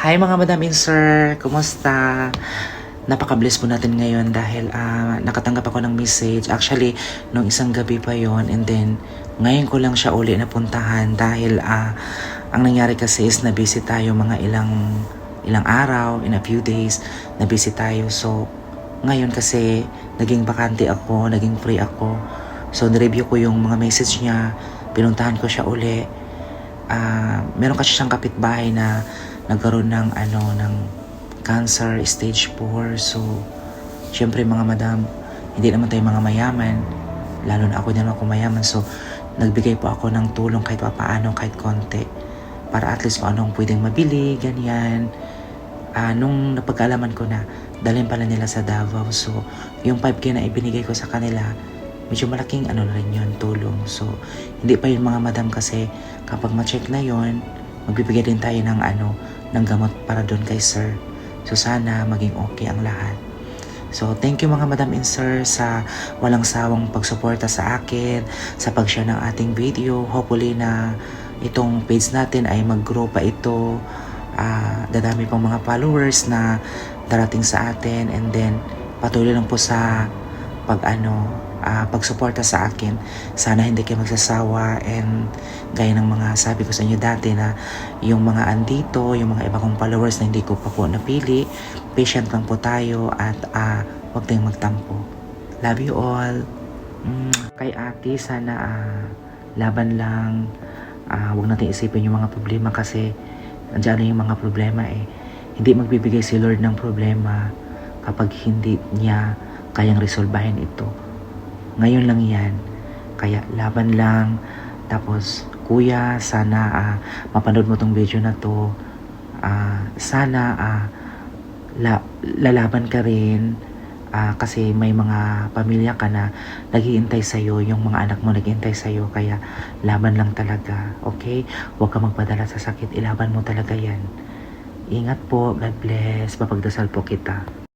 Hi mga madam and sir, kumusta? Napaka-bless po natin ngayon dahil ah, nakatanggap ako ng message. Actually, nung isang gabi pa yon and then ngayon ko lang siya uli napuntahan dahil ah, ang nangyari kasi is na busy tayo mga ilang ilang araw, in a few days, na busy tayo. So, ngayon kasi naging bakante ako, naging free ako. So, nireview ko yung mga message niya, pinuntahan ko siya uli. Ah, meron kasi siyang kapitbahay na nagkaroon ng ano ng cancer stage 4 so syempre mga madam hindi naman tayo mga mayaman. Lalo na ako din ako mayaman. So nagbigay po ako ng tulong kahit paano kahit konti. Para at least kung anong pwedeng mabili ganyan. Ah, nung napagkaalaman ko na dalhin pala nila sa Davao. So yung 5k na ibinigay ko sa kanila medyo malaking ano na rin yun, tulong. So, hindi pa yun mga madam kasi kapag ma-check na yun, magbibigay din tayo ng ano, ng gamot para doon kay sir. So, sana maging okay ang lahat. So, thank you mga madam and sir sa walang sawang pagsuporta sa akin, sa pag-share ng ating video. Hopefully na itong page natin ay mag-grow pa ito. Ah, dadami pang mga followers na darating sa atin and then patuloy lang po sa pag ano, ah, pagsuporta sa akin. Sana hindi kayo magsasawa and gaya ng mga sabi ko sa inyo dati na yung mga andito, yung mga iba kong followers na hindi ko pa po napili, patient lang po tayo at ah, huwag tayong magtampo. Love you all. Mm, kay ate, sana ah, laban lang. Ah, huwag natin isipin yung mga problema kasi nandiyan na yung mga problema eh. Hindi magbibigay si Lord ng problema kapag hindi niya kayang resolbahin ito. Ngayon lang yan. Kaya laban lang. Tapos, kuya, sana ah, mapanood mo tong video na to. Ah, sana ah, la- lalaban ka rin. Ah, kasi may mga pamilya ka na naghihintay sa'yo, yung mga anak mo naghihintay sa'yo, kaya laban lang talaga, okay? Huwag ka magpadala sa sakit, ilaban mo talaga yan. Ingat po, God bless, mapagdasal po kita.